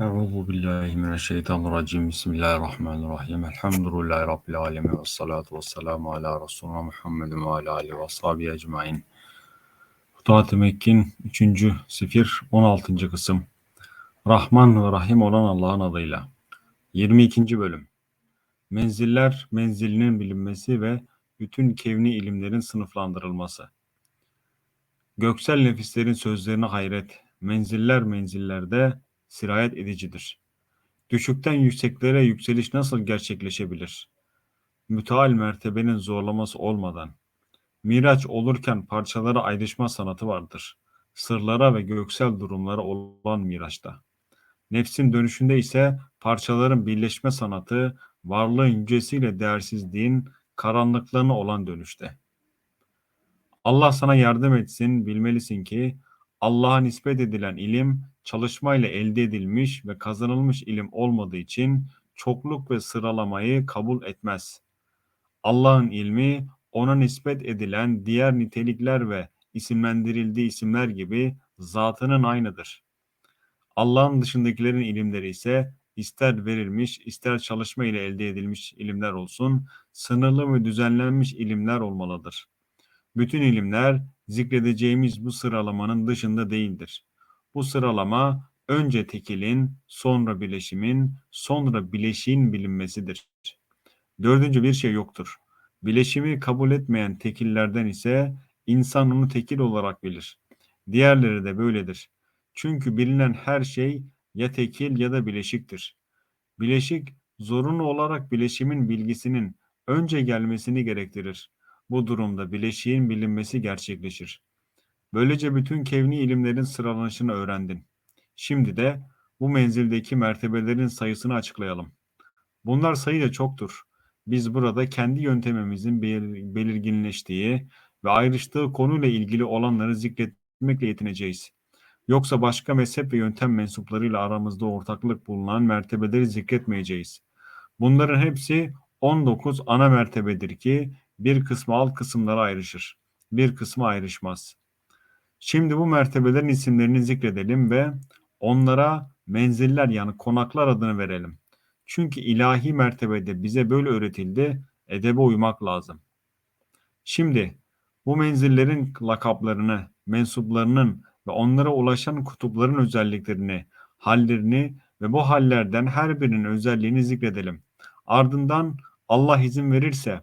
Euzu billahi mineşşeytanirracim. Bismillahirrahmanirrahim. Elhamdülillahi rabbil alamin ve salatu vesselamu ala resulina Muhammedin ve ala alihi ve ashabihi ecmaîn. Futuhat-ı Mekkin 3. sifir 16. kısım. Rahman ve Rahim olan Allah'ın adıyla. 22. bölüm. Menziller menzilinin bilinmesi ve bütün kevni ilimlerin sınıflandırılması. Göksel nefislerin sözlerine hayret, menziller menzillerde sirayet edicidir. Düşükten yükseklere yükseliş nasıl gerçekleşebilir? Müteal mertebenin zorlaması olmadan. Miraç olurken parçalara ayrışma sanatı vardır. Sırlara ve göksel durumlara olan miraçta. Nefsin dönüşünde ise parçaların birleşme sanatı, varlığın yücesiyle değersizliğin karanlıklarına olan dönüşte. Allah sana yardım etsin, bilmelisin ki Allah'a nispet edilen ilim çalışmayla elde edilmiş ve kazanılmış ilim olmadığı için çokluk ve sıralamayı kabul etmez. Allah'ın ilmi ona nispet edilen diğer nitelikler ve isimlendirildiği isimler gibi zatının aynıdır. Allah'ın dışındakilerin ilimleri ise ister verilmiş, ister çalışma ile elde edilmiş ilimler olsun, sınırlı ve düzenlenmiş ilimler olmalıdır. Bütün ilimler zikredeceğimiz bu sıralamanın dışında değildir. Bu sıralama önce tekilin, sonra bileşimin, sonra bileşiğin bilinmesidir. Dördüncü bir şey yoktur. Bileşimi kabul etmeyen tekillerden ise insan onu tekil olarak bilir. Diğerleri de böyledir. Çünkü bilinen her şey ya tekil ya da bileşiktir. Bileşik zorunlu olarak bileşimin bilgisinin önce gelmesini gerektirir. Bu durumda bileşiğin bilinmesi gerçekleşir. Böylece bütün kevni ilimlerin sıralanışını öğrendin. Şimdi de bu menzildeki mertebelerin sayısını açıklayalım. Bunlar sayıca çoktur. Biz burada kendi yöntemimizin belirginleştiği ve ayrıştığı konuyla ilgili olanları zikretmekle yetineceğiz. Yoksa başka mezhep ve yöntem mensuplarıyla aramızda ortaklık bulunan mertebeleri zikretmeyeceğiz. Bunların hepsi 19 ana mertebedir ki bir kısmı alt kısımlara ayrışır. Bir kısmı ayrışmaz. Şimdi bu mertebelerin isimlerini zikredelim ve onlara menziller yani konaklar adını verelim. Çünkü ilahi mertebede bize böyle öğretildi, edebe uymak lazım. Şimdi bu menzillerin lakaplarını, mensuplarının ve onlara ulaşan kutupların özelliklerini, hallerini ve bu hallerden her birinin özelliğini zikredelim. Ardından Allah izin verirse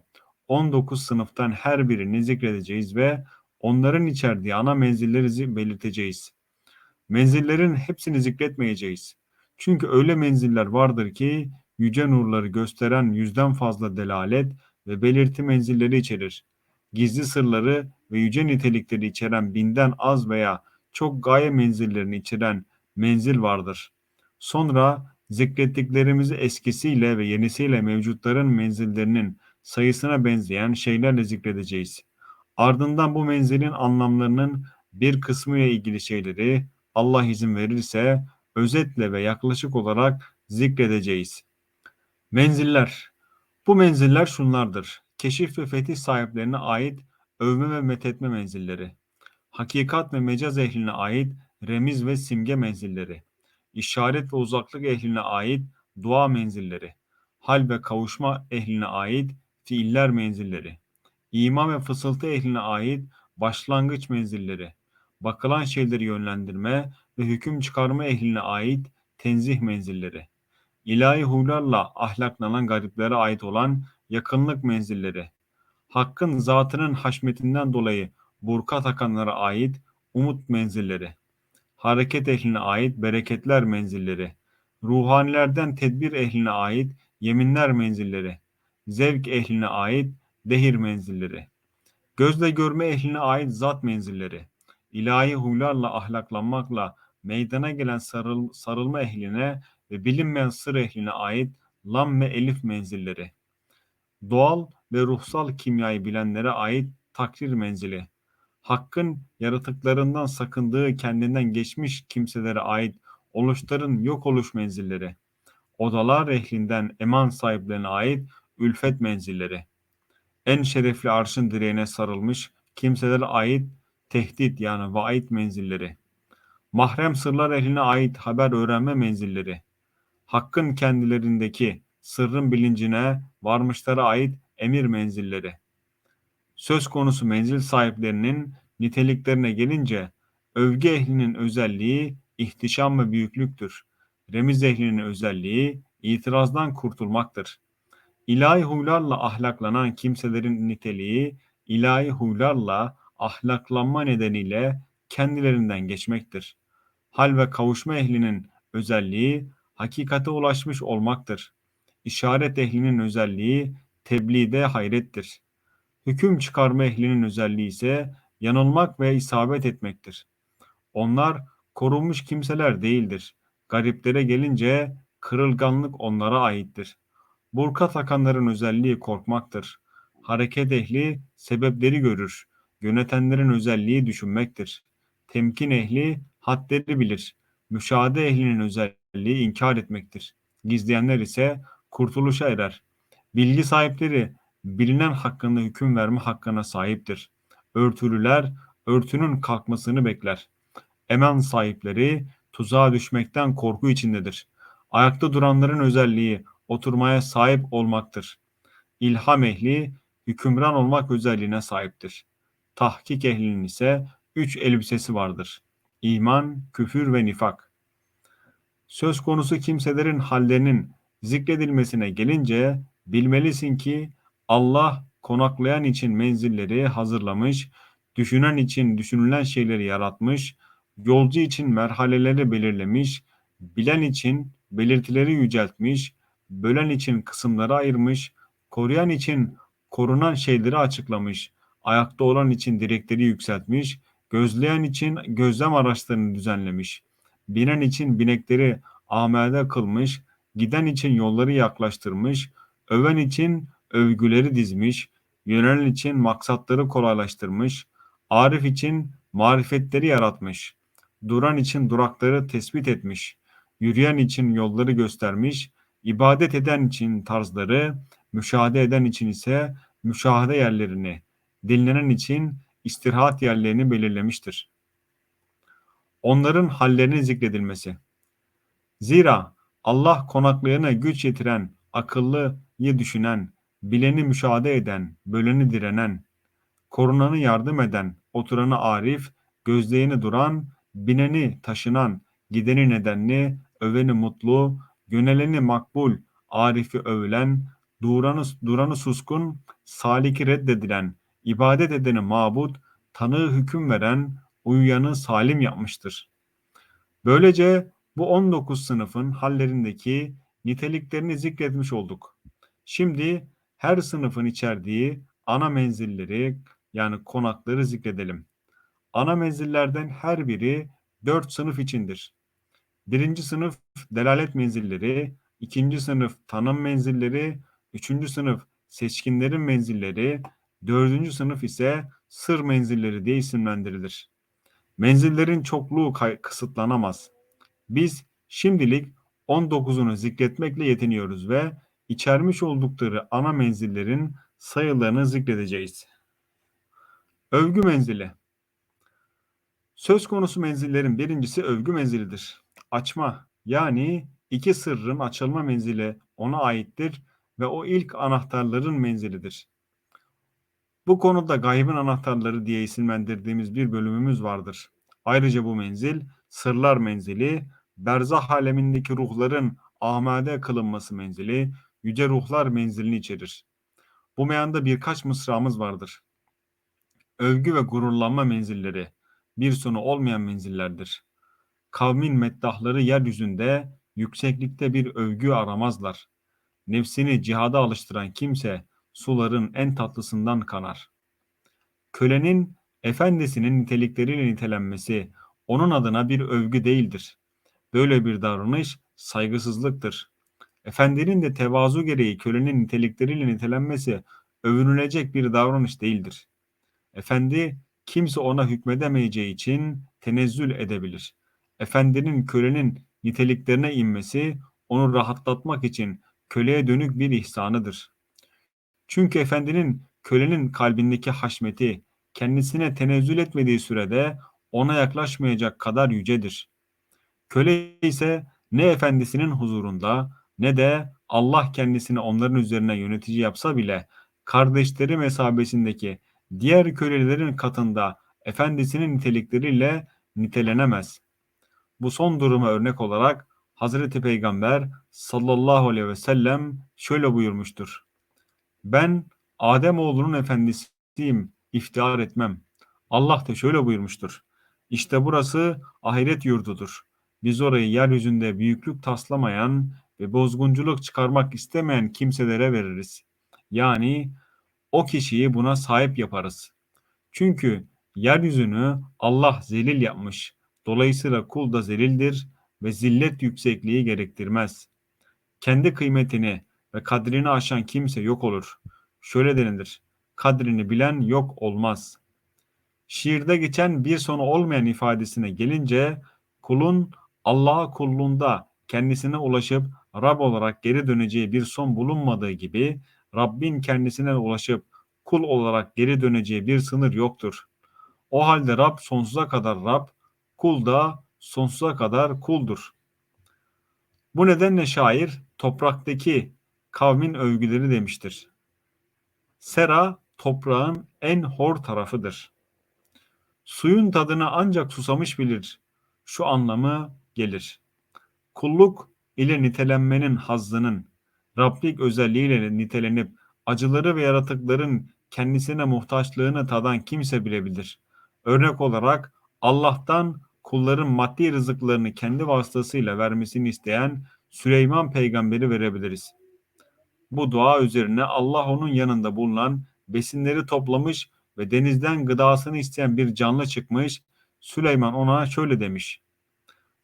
19 sınıftan her birini zikredeceğiz ve onların içerdiği ana menzilleri belirteceğiz. Menzillerin hepsini zikretmeyeceğiz. Çünkü öyle menziller vardır ki yüce nurları gösteren yüzden fazla delalet ve belirti menzilleri içerir. Gizli sırları ve yüce nitelikleri içeren binden az veya çok gaye menzillerini içeren menzil vardır. Sonra zikrettiklerimizi eskisiyle ve yenisiyle mevcutların menzillerinin sayısına benzeyen şeylerle zikredeceğiz. Ardından bu menzilin anlamlarının bir kısmı ile ilgili şeyleri Allah izin verirse özetle ve yaklaşık olarak zikredeceğiz. Menziller. Bu menziller şunlardır. Keşif ve fetih sahiplerine ait övme ve methetme menzilleri. Hakikat ve mecaz ehline ait remiz ve simge menzilleri. İşaret ve uzaklık ehline ait dua menzilleri. Hal ve kavuşma ehline ait fiiller menzilleri, ima ve fısıltı ehline ait başlangıç menzilleri, bakılan şeyleri yönlendirme ve hüküm çıkarma ehline ait tenzih menzilleri, ilahi huylarla ahlaklanan gariplere ait olan yakınlık menzilleri, hakkın zatının haşmetinden dolayı burka takanlara ait umut menzilleri, hareket ehline ait bereketler menzilleri, ruhanilerden tedbir ehline ait yeminler menzilleri, zevk ehline ait dehir menzilleri, gözle görme ehline ait zat menzilleri, ilahi huylarla ahlaklanmakla meydana gelen sarıl, sarılma ehline ve bilinmeyen sır ehline ait lam ve elif menzilleri, doğal ve ruhsal kimyayı bilenlere ait takdir menzili, hakkın yaratıklarından sakındığı kendinden geçmiş kimselere ait oluşların yok oluş menzilleri, odalar ehlinden eman sahiplerine ait ülfet menzilleri, en şerefli arşın direğine sarılmış kimselere ait tehdit yani vaid menzilleri, mahrem sırlar ehline ait haber öğrenme menzilleri, hakkın kendilerindeki sırrın bilincine varmışlara ait emir menzilleri. Söz konusu menzil sahiplerinin niteliklerine gelince övgü ehlinin özelliği ihtişam ve büyüklüktür. Remiz ehlinin özelliği itirazdan kurtulmaktır. İlahi huylarla ahlaklanan kimselerin niteliği ilahi huylarla ahlaklanma nedeniyle kendilerinden geçmektir. Hal ve kavuşma ehlinin özelliği hakikate ulaşmış olmaktır. İşaret ehlinin özelliği tebliğde hayrettir. Hüküm çıkarma ehlinin özelliği ise yanılmak ve isabet etmektir. Onlar korunmuş kimseler değildir. Gariplere gelince kırılganlık onlara aittir. Burka takanların özelliği korkmaktır. Hareket ehli sebepleri görür. Yönetenlerin özelliği düşünmektir. Temkin ehli hadleri bilir. Müşahede ehlinin özelliği inkar etmektir. Gizleyenler ise kurtuluşa erer. Bilgi sahipleri bilinen hakkında hüküm verme hakkına sahiptir. Örtülüler örtünün kalkmasını bekler. Eman sahipleri tuzağa düşmekten korku içindedir. Ayakta duranların özelliği oturmaya sahip olmaktır. İlham ehli hükümran olmak özelliğine sahiptir. Tahkik ehlinin ise üç elbisesi vardır. İman, küfür ve nifak. Söz konusu kimselerin hallerinin zikredilmesine gelince bilmelisin ki Allah konaklayan için menzilleri hazırlamış, düşünen için düşünülen şeyleri yaratmış, yolcu için merhaleleri belirlemiş, bilen için belirtileri yüceltmiş, bölen için kısımları ayırmış, koruyan için korunan şeyleri açıklamış, ayakta olan için direkleri yükseltmiş, gözleyen için gözlem araçlarını düzenlemiş, binen için binekleri amade kılmış, giden için yolları yaklaştırmış, öven için övgüleri dizmiş, yönelen için maksatları kolaylaştırmış, arif için marifetleri yaratmış, duran için durakları tespit etmiş, yürüyen için yolları göstermiş, ibadet eden için tarzları, müşahede eden için ise müşahede yerlerini, dinlenen için istirahat yerlerini belirlemiştir. Onların hallerinin zikredilmesi. Zira Allah konaklayana güç yetiren, akıllıyı düşünen, bileni müşahede eden, böleni direnen, korunanı yardım eden, oturanı arif, gözleyeni duran, bineni taşınan, gideni nedenli, öveni mutlu, yöneleni makbul, arifi övülen, duranı, duranı suskun, saliki reddedilen, ibadet edeni mabut, tanığı hüküm veren, uyuyanı salim yapmıştır. Böylece bu 19 sınıfın hallerindeki niteliklerini zikretmiş olduk. Şimdi her sınıfın içerdiği ana menzilleri yani konakları zikredelim. Ana menzillerden her biri dört sınıf içindir. Birinci sınıf delalet menzilleri, ikinci sınıf tanım menzilleri, üçüncü sınıf seçkinlerin menzilleri, dördüncü sınıf ise sır menzilleri diye isimlendirilir. Menzillerin çokluğu kısıtlanamaz. Biz şimdilik 19'unu zikretmekle yetiniyoruz ve içermiş oldukları ana menzillerin sayılarını zikredeceğiz. Övgü menzili Söz konusu menzillerin birincisi övgü menzilidir. Açma yani iki sırrın açılma menzili ona aittir ve o ilk anahtarların menzilidir. Bu konuda gaybın anahtarları diye isimlendirdiğimiz bir bölümümüz vardır. Ayrıca bu menzil sırlar menzili, berzah alemindeki ruhların amade kılınması menzili, yüce ruhlar menzilini içerir. Bu meyanda birkaç mısramız vardır. Övgü ve gururlanma menzilleri bir sonu olmayan menzillerdir. Kavmin meddahları yeryüzünde yükseklikte bir övgü aramazlar. Nefsini cihada alıştıran kimse suların en tatlısından kanar. Kölenin efendisinin nitelikleriyle nitelenmesi onun adına bir övgü değildir. Böyle bir davranış saygısızlıktır. Efendinin de tevazu gereği kölenin nitelikleriyle nitelenmesi övünülecek bir davranış değildir. Efendi kimse ona hükmedemeyeceği için tenezzül edebilir. Efendinin kölenin niteliklerine inmesi onu rahatlatmak için köleye dönük bir ihsanıdır. Çünkü efendinin kölenin kalbindeki haşmeti kendisine tenezzül etmediği sürede ona yaklaşmayacak kadar yücedir. Köle ise ne efendisinin huzurunda ne de Allah kendisini onların üzerine yönetici yapsa bile kardeşleri mesabesindeki diğer kölelerin katında efendisinin nitelikleriyle nitelenemez. Bu son duruma örnek olarak Hazreti Peygamber sallallahu aleyhi ve sellem şöyle buyurmuştur. Ben Adem oğlunun efendisiyim, iftihar etmem. Allah da şöyle buyurmuştur. İşte burası ahiret yurdudur. Biz orayı yeryüzünde büyüklük taslamayan ve bozgunculuk çıkarmak istemeyen kimselere veririz. Yani o kişiyi buna sahip yaparız. Çünkü yeryüzünü Allah zelil yapmış. Dolayısıyla kul da zelildir ve zillet yüksekliği gerektirmez. Kendi kıymetini ve kadrini aşan kimse yok olur. Şöyle denilir. Kadrini bilen yok olmaz. Şiirde geçen bir sonu olmayan ifadesine gelince kulun Allah'a kulluğunda kendisine ulaşıp Rab olarak geri döneceği bir son bulunmadığı gibi Rabbin kendisine ulaşıp kul olarak geri döneceği bir sınır yoktur. O halde Rab sonsuza kadar Rab, kul da sonsuza kadar kuldur. Bu nedenle şair topraktaki kavmin övgüleri demiştir. Sera toprağın en hor tarafıdır. Suyun tadını ancak susamış bilir. Şu anlamı gelir. Kulluk ile nitelenmenin hazzının, Rablik özelliğiyle nitelenip acıları ve yaratıkların kendisine muhtaçlığını tadan kimse bilebilir. Örnek olarak Allah'tan kulların maddi rızıklarını kendi vasıtasıyla vermesini isteyen Süleyman peygamberi verebiliriz. Bu dua üzerine Allah onun yanında bulunan besinleri toplamış ve denizden gıdasını isteyen bir canlı çıkmış. Süleyman ona şöyle demiş.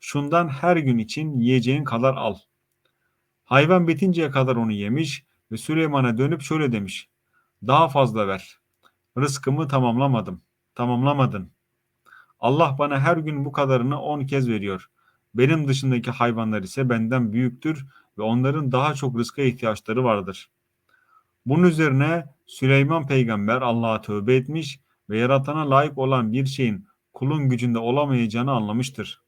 Şundan her gün için yiyeceğin kadar al. Hayvan bitinceye kadar onu yemiş ve Süleyman'a dönüp şöyle demiş. Daha fazla ver. Rızkımı tamamlamadım. Tamamlamadın. Allah bana her gün bu kadarını on kez veriyor. Benim dışındaki hayvanlar ise benden büyüktür ve onların daha çok rızka ihtiyaçları vardır. Bunun üzerine Süleyman peygamber Allah'a tövbe etmiş ve yaratana layık olan bir şeyin kulun gücünde olamayacağını anlamıştır.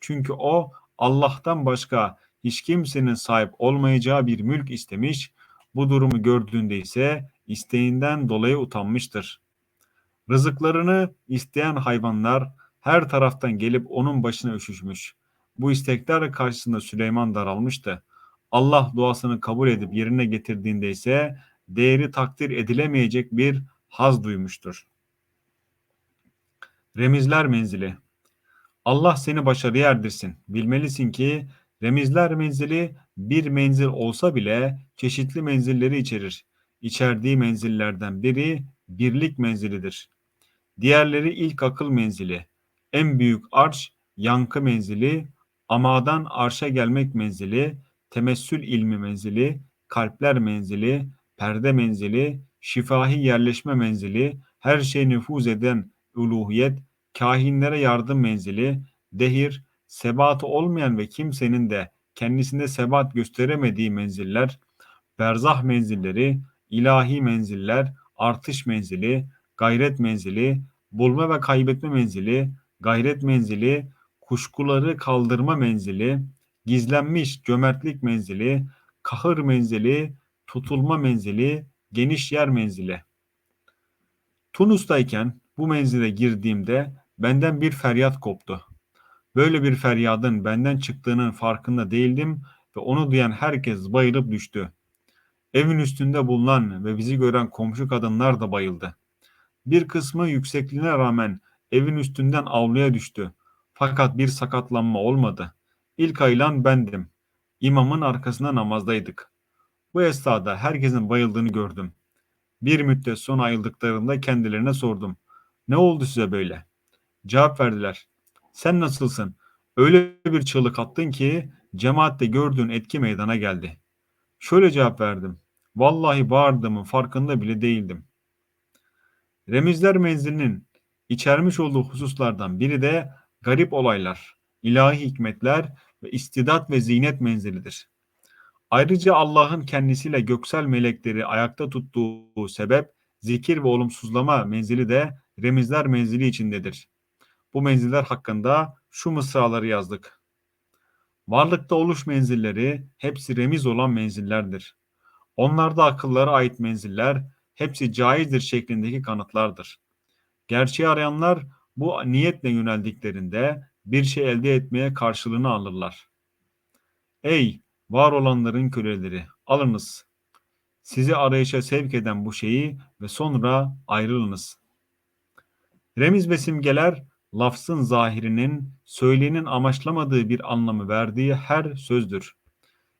Çünkü o Allah'tan başka hiç kimsenin sahip olmayacağı bir mülk istemiş, bu durumu gördüğünde ise isteğinden dolayı utanmıştır. Rızıklarını isteyen hayvanlar her taraftan gelip onun başına üşüşmüş. Bu istekler karşısında Süleyman daralmıştı. Allah duasını kabul edip yerine getirdiğinde ise değeri takdir edilemeyecek bir haz duymuştur. Remizler menzili Allah seni başarıya erdirsin. Bilmelisin ki remizler menzili bir menzil olsa bile çeşitli menzilleri içerir. İçerdiği menzillerden biri birlik menzilidir. Diğerleri ilk akıl menzili, en büyük arş yankı menzili, amadan arşa gelmek menzili, temessül ilmi menzili, kalpler menzili, perde menzili, şifahi yerleşme menzili, her şey nüfuz eden uluhiyet, kahinlere yardım menzili, dehir, sebatı olmayan ve kimsenin de kendisinde sebat gösteremediği menziller, berzah menzilleri, ilahi menziller, artış menzili, gayret menzili, bulma ve kaybetme menzili, gayret menzili, kuşkuları kaldırma menzili, gizlenmiş cömertlik menzili, kahır menzili, tutulma menzili, geniş yer menzili. Tunus'tayken bu menzile girdiğimde benden bir feryat koptu. Böyle bir feryadın benden çıktığının farkında değildim ve onu duyan herkes bayılıp düştü. Evin üstünde bulunan ve bizi gören komşu kadınlar da bayıldı. Bir kısmı yüksekliğine rağmen evin üstünden avluya düştü. Fakat bir sakatlanma olmadı. İlk ayılan bendim. İmamın arkasında namazdaydık. Bu esnada herkesin bayıldığını gördüm. Bir müddet sonra ayıldıklarında kendilerine sordum. Ne oldu size böyle? Cevap verdiler. Sen nasılsın? Öyle bir çığlık attın ki cemaatte gördüğün etki meydana geldi. Şöyle cevap verdim. Vallahi bağırdığımın farkında bile değildim. Remizler menzilinin içermiş olduğu hususlardan biri de garip olaylar, ilahi hikmetler ve istidat ve zinet menzilidir. Ayrıca Allah'ın kendisiyle göksel melekleri ayakta tuttuğu sebep zikir ve olumsuzlama menzili de remizler menzili içindedir. Bu menziller hakkında şu mısraları yazdık. Varlıkta oluş menzilleri hepsi remiz olan menzillerdir. Onlarda akıllara ait menziller hepsi caizdir şeklindeki kanıtlardır. Gerçeği arayanlar bu niyetle yöneldiklerinde bir şey elde etmeye karşılığını alırlar. Ey var olanların köleleri alınız. Sizi arayışa sevk eden bu şeyi ve sonra ayrılınız. Remiz ve simgeler lafzın zahirinin söyleyenin amaçlamadığı bir anlamı verdiği her sözdür.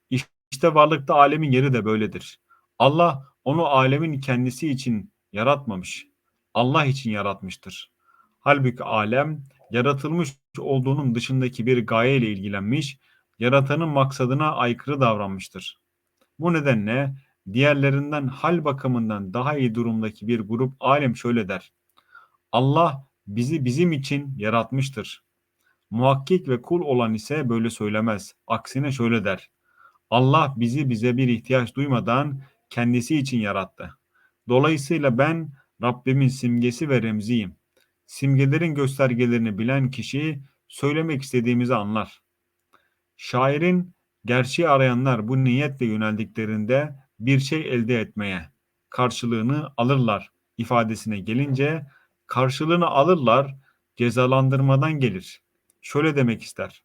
İşte varlıkta alemin yeri de böyledir. Allah onu alemin kendisi için yaratmamış. Allah için yaratmıştır. Halbuki alem yaratılmış olduğunun dışındaki bir gaye ile ilgilenmiş, yaratanın maksadına aykırı davranmıştır. Bu nedenle diğerlerinden hal bakımından daha iyi durumdaki bir grup alem şöyle der. Allah bizi bizim için yaratmıştır. Muhakkik ve kul olan ise böyle söylemez. Aksine şöyle der. Allah bizi bize bir ihtiyaç duymadan kendisi için yarattı. Dolayısıyla ben Rabbimin simgesi ve remziyim. Simgelerin göstergelerini bilen kişi söylemek istediğimizi anlar. Şairin gerçeği arayanlar bu niyetle yöneldiklerinde bir şey elde etmeye karşılığını alırlar ifadesine gelince karşılığını alırlar cezalandırmadan gelir. Şöyle demek ister.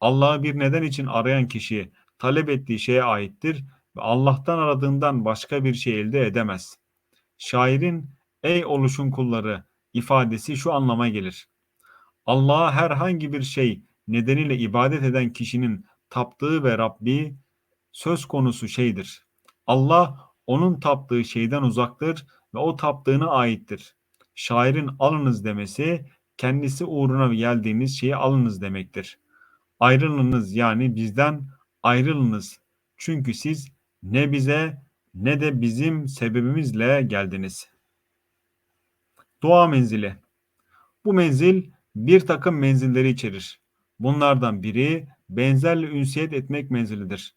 Allah'ı bir neden için arayan kişi talep ettiği şeye aittir ve Allah'tan aradığından başka bir şey elde edemez. Şairin ey oluşun kulları ifadesi şu anlama gelir. Allah'a herhangi bir şey nedeniyle ibadet eden kişinin taptığı ve Rabbi söz konusu şeydir. Allah onun taptığı şeyden uzaktır ve o taptığına aittir. Şairin alınız demesi kendisi uğruna geldiğiniz şeyi alınız demektir. Ayrılınız yani bizden ayrılınız. Çünkü siz ne bize ne de bizim sebebimizle geldiniz. Dua menzili. Bu menzil bir takım menzilleri içerir. Bunlardan biri benzerle ünsiyet etmek menzilidir.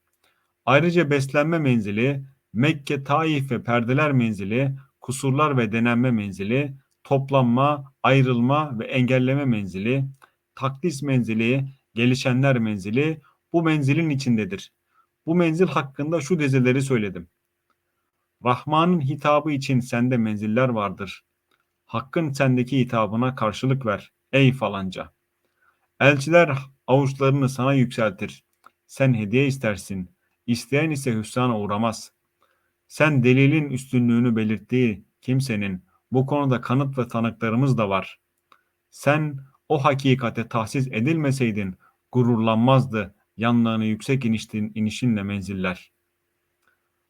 Ayrıca beslenme menzili, Mekke, Taif ve perdeler menzili, kusurlar ve denenme menzili, toplanma, ayrılma ve engelleme menzili, takdis menzili, gelişenler menzili bu menzilin içindedir. Bu menzil hakkında şu dizeleri söyledim. Rahman'ın hitabı için sende menziller vardır. Hakkın sendeki hitabına karşılık ver ey falanca. Elçiler avuçlarını sana yükseltir. Sen hediye istersin. İsteyen ise hüsrana uğramaz. Sen delilin üstünlüğünü belirttiği kimsenin bu konuda kanıt ve tanıklarımız da var. Sen o hakikate tahsis edilmeseydin gururlanmazdı yanlarını yüksek iniştin, inişinle menziller.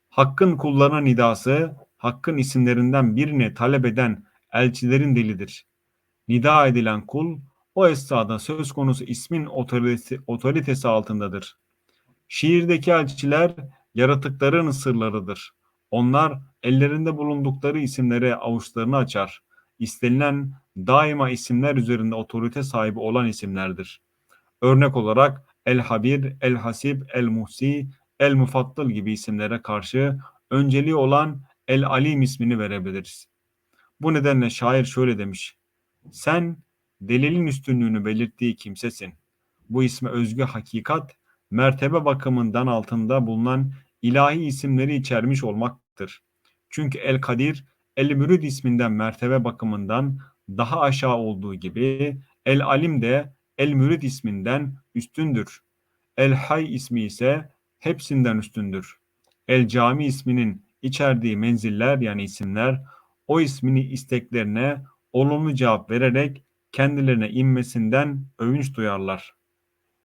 Hakkın kullarına nidası, Hakkın isimlerinden birini talep eden elçilerin dilidir. Nida edilen kul, o esnada söz konusu ismin otoritesi, otoritesi altındadır. Şiirdeki elçiler yaratıkların sırlarıdır. Onlar ellerinde bulundukları isimlere avuçlarını açar. İstenilen daima isimler üzerinde otorite sahibi olan isimlerdir. Örnek olarak El Habir, El Hasib, El Muhsi, El Mufattıl gibi isimlere karşı önceliği olan El Alim ismini verebiliriz. Bu nedenle şair şöyle demiş. Sen delilin üstünlüğünü belirttiği kimsesin. Bu isme özgü hakikat, mertebe bakımından altında bulunan ilahi isimleri içermiş olmaktır. Çünkü El Kadir, El Mürid isminden mertebe bakımından daha aşağı olduğu gibi El Alim de El Mürid isminden üstündür. El Hay ismi ise hepsinden üstündür. El Cami isminin içerdiği menziller yani isimler o ismini isteklerine olumlu cevap vererek kendilerine inmesinden övünç duyarlar.